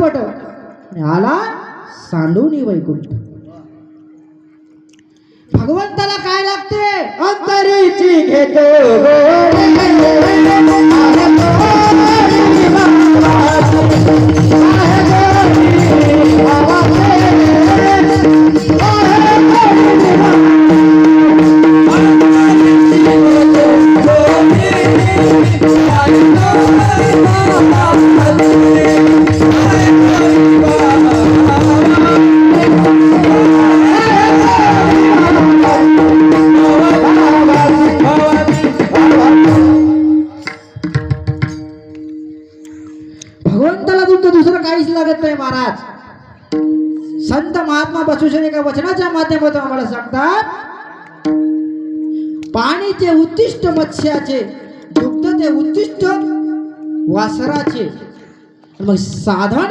पट आला सांडूनी वैकुंठ. भगवंताला काय लागते अंतरीची घेतो. भगवंताला तुमचं दुसरं काहीच लागत नाही महाराज. संत महात्मा बसूशन एका वचनाच्या माध्यमातून आम्हाला सांगतात पाणीचे उद्दिष्ट मत्स्याचे दुग्ध ते उद्दिष्ट वासराचे. मग साधन